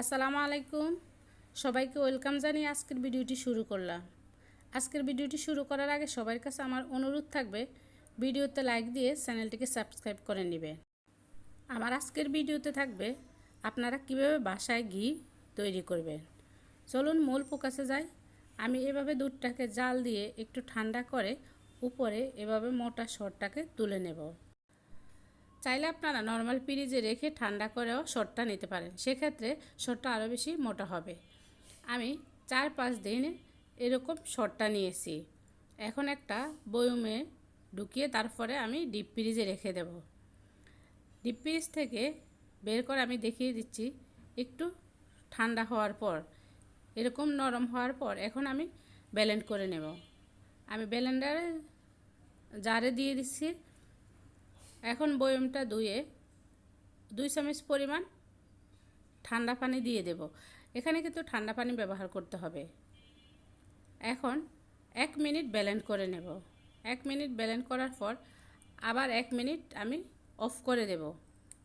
আসসালামু আলাইকুম। সবাইকে ওয়েলকাম জানিয়ে আজকের ভিডিওটি শুরু করলাম। আজকের ভিডিওটি শুরু করার আগে সবার কাছে আমার অনুরোধ থাকবে, ভিডিওতে লাইক দিয়ে চ্যানেলটিকে সাবস্ক্রাইব করে নেবে। আমার আজকের ভিডিওতে থাকবে, আপনারা কীভাবে বাসায় ঘি তৈরি করবেন? চলুন মূল ফোকাসে যাই। আমি এভাবে দুধটাকে জাল দিয়ে একটু ঠান্ডা করে উপরে এভাবে মোটা শরটাকে তুলে নেব। চাইলে আপনারা নর্মাল ফ্রিজে রেখে ঠান্ডা করেও শটটা নিতে পারেন। সেক্ষেত্রে শটটা আরও বেশি মোটা হবে। আমি চার পাঁচ দিন এরকম শটটা নিয়েছি। এখন একটা বয়ুমে ঢুকিয়ে তারপরে আমি ডিপ ফ্রিজে রেখে দেব। ডিপ ফ্রিজ থেকে বের করে আমি দেখিয়ে দিচ্ছি, একটু ঠান্ডা হওয়ার পর, এরকম নরম হওয়ার পর এখন আমি ব্যালেন্ড করে নেব। আমি ব্যালেন্ডারে জারে দিয়ে দিচ্ছি। এখন বয়মটা ধুয়ে দুই চামচ পরিমাণ ঠান্ডা পানি দিয়ে দেব। এখানে কিন্তু ঠান্ডা পানি ব্যবহার করতে হবে। এখন এক মিনিট ব্যালেন্ড করে নেব। এক মিনিট ব্যালেন্ড করার পর আবার এক মিনিট আমি অফ করে দেব।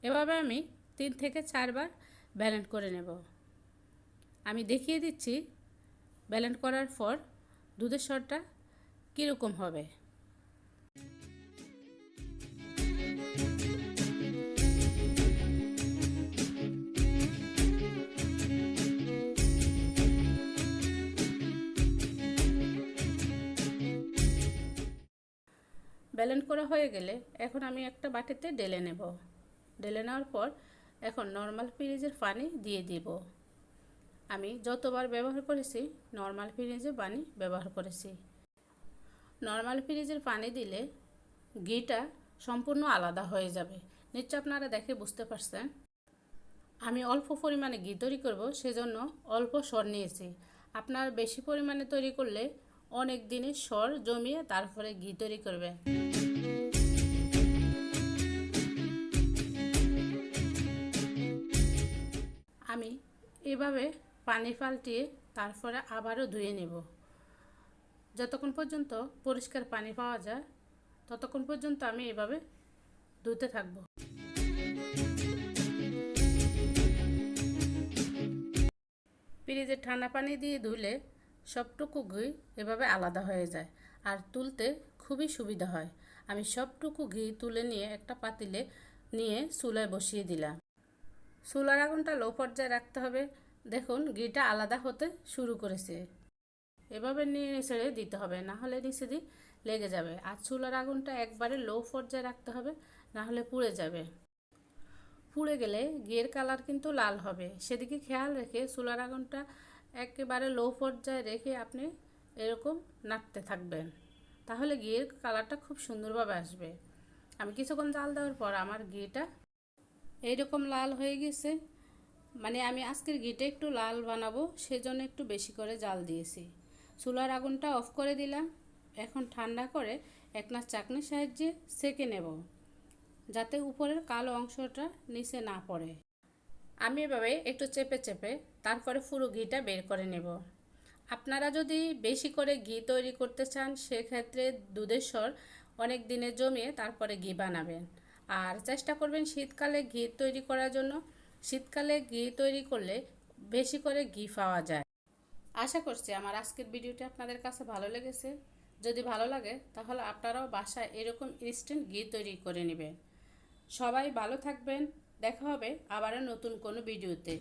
এভাবে আমি তিন থেকে চারবার ব্যালেন্ড করে নেব। আমি দেখিয়ে দিচ্ছি ব্যালেন্ড করার পর দুধের স্বরটা কীরকম হবে। ব্যালেন্ড করা হয়ে গেলে এখন আমি একটা বাটিতে ডেলে নেব। ডেলে নেওয়ার পর এখন নর্মাল ফ্রিজের পানি দিয়ে দিব। আমি যতবার ব্যবহার করেছি নর্মাল ফ্রিজের পানি ব্যবহার করেছি। নর্মাল ফ্রিজের পানি দিলে ঘিটা সম্পূর্ণ আলাদা হয়ে যাবে। নিশ্চয় আপনারা দেখে বুঝতে পারছেন। আমি অল্প পরিমাণে ঘি তৈরি করব, সেজন্য অল্প সর নিয়েছি। আপনার বেশি পরিমাণে তৈরি করলে অনেক দিনের সর জমিয়ে তারপরে ঘি তৈরি করবে। আমি এভাবে পানি পাল্টিয়ে তারপরে আবারও ধুয়ে নেব। যতক্ষণ পর্যন্ত পরিষ্কার পানি পাওয়া যায় ততক্ষণ পর্যন্ত আমি এভাবে ধুতে থাকব। ফ্রিজে ঠান্ডা পানি দিয়ে ধুলে সবটুকু ঘি এভাবে আলাদা হয়ে যায় আর তুলতে খুবই সুবিধা হয়। আমি সবটুকু ঘি তুলে নিয়ে একটা পাতিলে নিয়ে চুলায় বসিয়ে দিলাম। চুলার আগুনটা লো পর্যায়ে রাখতে হবে। দেখুন, ঘিটা আলাদা হতে শুরু করেছে। এভাবে নিয়ে ছেড়ে দিতে হবে। না হলে নিচে দিয়ে লেগে যাবে। আর চুলার আগুনটা একবারে লো পর্যায়ে রাখতে হবে না হলে পুড়ে যাবে। পুড়ে গেলে ঘিয়ের কালার কিন্তু লাল হবে। সেদিকে খেয়াল রেখে চুলার আগুনটা একেবারে লো পর্যায়ে রেখে আপনি এরকম নাড়তে থাকবেন। তাহলে ঘিয়ের কালারটা খুব সুন্দরভাবে আসবে। আমি কিছুক্ষণ জাল দেওয়ার পর আমার ঘিটা এইরকম লাল হয়ে গেছে। মানে আমি আজকের ঘিটা একটু লাল বানাবো, সেজন্য একটু বেশি করে জাল দিয়েছি। চুলার আগুনটা অফ করে দিলাম। এখন ঠান্ডা করে একনা চাকনির সাহায্যে সেকে নেব, যাতে উপরের কালো অংশটা নিচে না পড়ে। আমি এভাবে একটু চেপে চেপে তারপরে পুরো ঘিটা বের করে নেব। আপনারা যদি বেশি করে ঘি তৈরি করতে চান, সেক্ষেত্রে দুধের স্বর অনেক দিনে জমিয়ে তারপরে ঘি বানাবেন। আর চেষ্টা করবেন শীতকালে ঘি তৈরি করার জন্য। শীতকালে ঘি তৈরি করলে বেশি করে ঘি পাওয়া যায়। আশা করছি আমার আজকের ভিডিওটি আপনাদের কাছে ভালো লেগেছে। যদি ভালো লাগে, তাহলে আপনারাও বাসায় এরকম ইনস্ট্যান্ট ঘি তৈরি করে নেবেন। সবাই ভালো থাকবেন, দেখা হবে আবারও নতুন কোনো ভিডিওতে।